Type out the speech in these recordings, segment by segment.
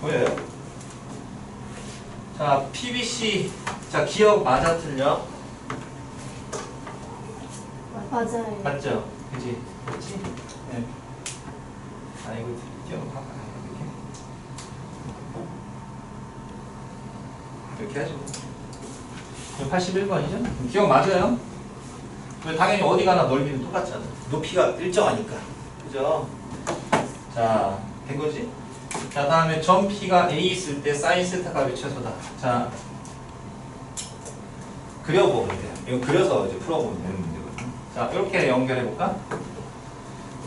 보여요? 자, PBC. 자, 기억 맞아 틀려? 맞아요. 맞죠? 그지? 그지? 네. 아, 이거 기억 이렇게. 이렇게 하죠. 81번이죠? 기억 맞아요? 왜 당연히 어디 가나 넓이는 똑같잖아. 높이가 일정하니까. 그죠? 자, 된 거지? 자, 다음에 점 P가 A 있을 때 사인 세타 값이 최소다. 자, 그려보면 돼요. 이거 그려서 이제 풀어보면 되는 문제거든요. 자, 이렇게 연결해 볼까?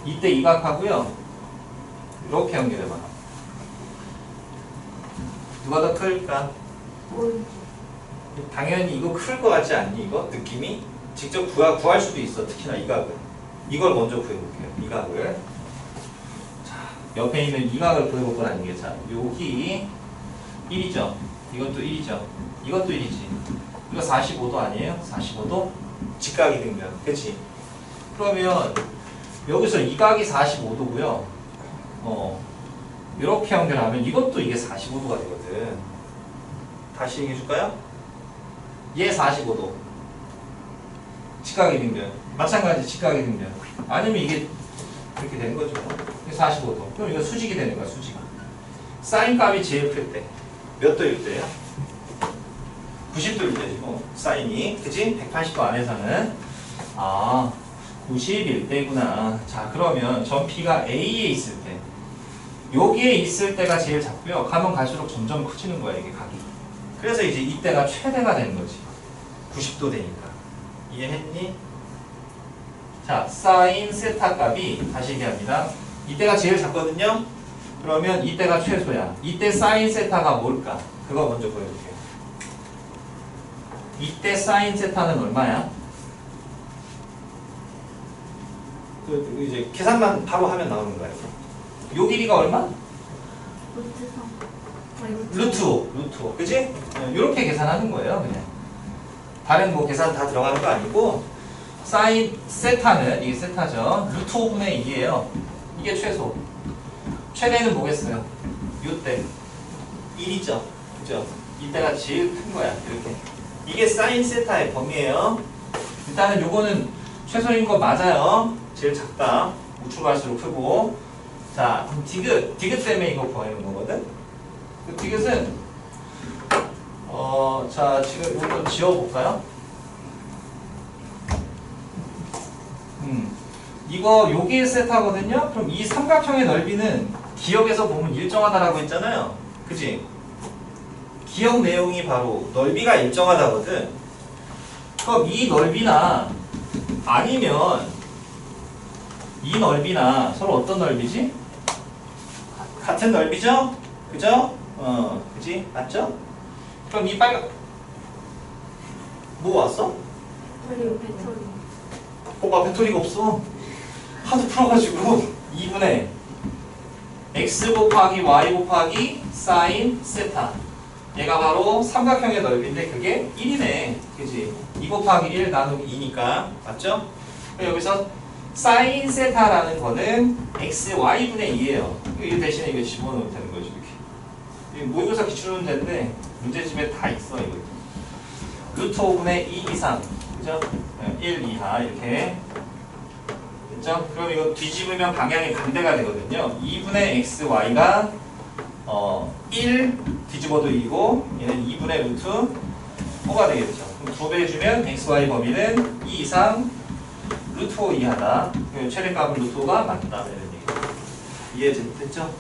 이때 이각하고요. 이렇게 연결해 봐. 누가 더 클까? 당연히 이거 클 것 같지 않니? 이거 느낌이 직접 구하, 구할 수도 있어. 특히나 이 각을. 이걸 먼저 구해볼게요. 이 각을. 자, 옆에 있는 이 각을 구해볼 게 자, 여기 1이죠. 이것도 1이죠. 이것도 1이지. 이거 45도 아니에요? 45도 직각이 등면. 그렇지? 그러면 여기서 이 각이 45도고요. 어. 이렇게 연결하면 이것도 이게 45도가 되거든. 다시 얘기해 줄까요? 얘 45도. 직각의 등변. 마찬가지 직각의 등변. 아니면 이게 이렇게 되는 거죠. 이게 45도. 그럼 이거 수직이 되는 거야, 수직. 사인 값이 제일 클 때. 몇 도일 때요? 90도일 때지, 뭐. 사인이. 그지? 180도 안에서는. 아, 91대구나. 자, 그러면 점 P가 A에 있을 때. 여기에 있을 때가 제일 작고요. 가면 갈수록 점점 커지는 거야, 이게 각이. 그래서 이제 이때가 최대가 되는 거지. 90도 되니까. 이해했니? 자, 사인 세타 값이 다시 얘기합니다. 이때가 제일 작거든요. 그러면 이때가 최소야. 이때 사인 세타가 뭘까? 그거 먼저 보여줄게요. 이때 사인 세타는 얼마야? 그, 그 이제 계산만 바로 하면 나오는 거예요. 요 길이가 얼마? 루트 3. 아니, 루트 루트 5, 루트 5. 그지? 이렇게 계산하는 거예요, 그냥. 다른 뭐 계산 다 들어가는 거 아니고, 사인 세타는, 이게 세타죠. 루트 5분의 2예요. 이게 최소. 최대는 뭐겠어요? 요때. 1이죠. 그죠? 이때가 제일 큰 거야, 이렇게. 이게 사인 세타의 범위예요. 일단은 요거는 최소인 거 맞아요. 제일 작다. 우측 갈수록 크고. 자, 그럼 디귿. 디귿 때문에 이거 구하는 거거든? 그 디귿은 어, 자, 지금 이거 지워볼까요? 음, 이거 여기에 세타거든요? 그럼 이 삼각형의 넓이는 기억에서 보면 일정하다라고 했잖아요. 그지? 기억 내용이 바로 넓이가 일정하다거든. 그럼 이 넓이나 아니면 이 넓이나 서로 어떤 넓이지? 같은 넓이죠? 그죠? 어, 그지? 맞죠? 그럼 이 빨간 뭐 왔어? 그리고 배터리. 오빠 배터리가 없어. 하도 풀어가지고 2분의 x 곱하기 y 곱하기 사인 세타. 얘가 바로 삼각형의 넓이인데 그게 1이네. 그지? 2 곱하기 1 나누기 2니까. 맞죠? 여기서 사인 세타라는 거는 x y분의 2예요. 이 대신에 이거 집어넣으면 되는 거죠. 이렇게. 이 모의고사 기출 문제인데 문제집에 다 있어 이거. 루트 5분의 2 이상. 그죠? 1 이하 이렇게. 됐죠? 그럼 이거 뒤집으면 방향이 반대가 되거든요. 2분의 x, y가 어, 1 뒤집어도 2고 얘는 2분의 루트 5가 되겠죠. 그럼 2배 해주면 x, y 범위는 2 이상 루트 5 이하다. 그럼 최대값은 루트 5가 맞다. 이런 얘기. 이해 됐죠?